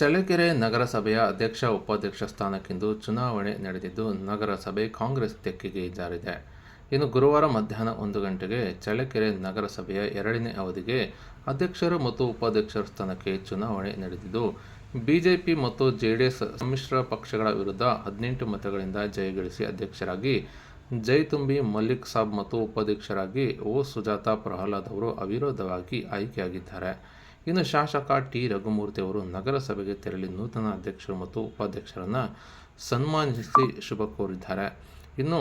ಚಳ್ಳಕೆರೆ ನಗರಸಭೆಯ ಅಧ್ಯಕ್ಷ ಉಪಾಧ್ಯಕ್ಷ ಸ್ಥಾನಕ್ಕಿಂದು ಚುನಾವಣೆ ನಡೆದಿದ್ದು, ನಗರಸಭೆ ಕಾಂಗ್ರೆಸ್ ತೆಕ್ಕಿಗೆ ಜಾರಿದೆ. ಇನ್ನು ಗುರುವಾರ ಮಧ್ಯಾಹ್ನ ಒಂದು ಗಂಟೆಗೆ ಚಳ್ಳಕೆರೆ ನಗರಸಭೆಯ ಎರಡನೇ ಅವಧಿಗೆ ಅಧ್ಯಕ್ಷರು ಮತ್ತು ಉಪಾಧ್ಯಕ್ಷರ ಸ್ಥಾನಕ್ಕೆ ಚುನಾವಣೆ ನಡೆದಿದ್ದು, ಬಿಜೆಪಿ ಮತ್ತು ಜೆಡಿಎಸ್ ಸಮ್ಮಿಶ್ರ ಪಕ್ಷಗಳ ವಿರುದ್ಧ ಹದಿನೆಂಟು ಮತಗಳಿಂದ ಜಯಗಳಿಸಿ ಅಧ್ಯಕ್ಷರಾಗಿ ಜೈತುಂಬಿ ಮಲ್ಲಿಕ್ ಸಾಬ್ ಮತ್ತು ಉಪಾಧ್ಯಕ್ಷರಾಗಿ ಓ ಸುಜಾತಾ ಪ್ರಹ್ಲಾದ್ ಅವರು ಅವಿರೋಧವಾಗಿ ಆಯ್ಕೆಯಾಗಿದ್ದಾರೆ. ಇನ್ನು ಶಾಸಕ ಟಿ ರಘುಮೂರ್ತಿ ಅವರು ನಗರಸಭೆಗೆ ತೆರಳಿ ನೂತನ ಅಧ್ಯಕ್ಷರು ಮತ್ತು ಉಪಾಧ್ಯಕ್ಷರನ್ನು ಸನ್ಮಾನಿಸಿ ಶುಭ ಕೋರಿದ್ದಾರೆ. ಇನ್ನು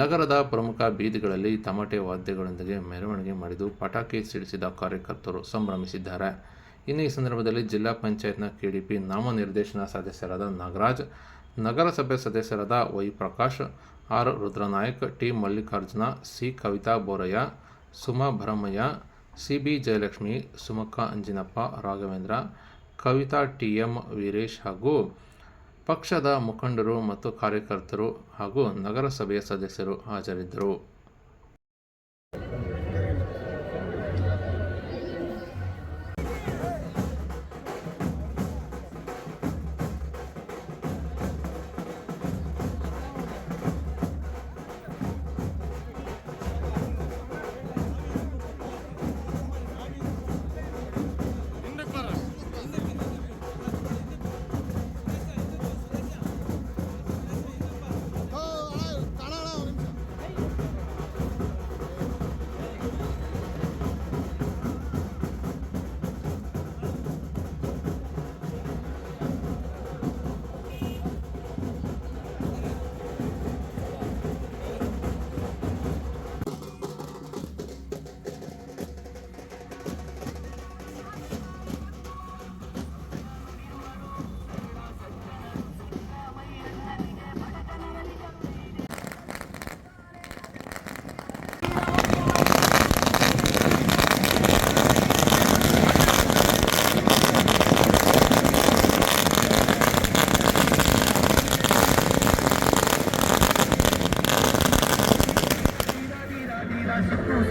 ನಗರದ ಪ್ರಮುಖ ಬೀದಿಗಳಲ್ಲಿ ತಮಟೆ ವಾದ್ಯಗಳೊಂದಿಗೆ ಮೆರವಣಿಗೆ ಮಾಡಿದ್ದು ಪಟಾಕಿ ಸಿಡಿಸಿದ ಕಾರ್ಯಕರ್ತರು ಸಂಭ್ರಮಿಸಿದ್ದಾರೆ. ಇನ್ನು ಈ ಸಂದರ್ಭದಲ್ಲಿ ಜಿಲ್ಲಾ ಪಂಚಾಯತ್ನ ಕೆಡಿಪಿ ನಾಮನಿರ್ದೇಶನ ಸದಸ್ಯರಾದ ನಾಗರಾಜ್, ನಗರಸಭೆ ಸದಸ್ಯರಾದ Y Prakash R Rudranayak, T Mallikarjuna, C Kavitha Boraiah, Suma Bharamaiah C B Jayalakshmi, Sumakka Anjinappa, Raghavendra, Kavitha T M Veeresh ಹಾಗೂ ಪಕ್ಷದ ಮುಖಂಡರು ಮತ್ತು ಕಾರ್ಯಕರ್ತರು ಹಾಗೂ ನಗರಸಭೆಯ ಸದಸ್ಯರು ಹಾಜರಿದ್ದರು.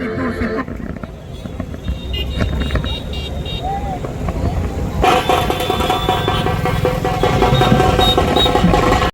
Tursi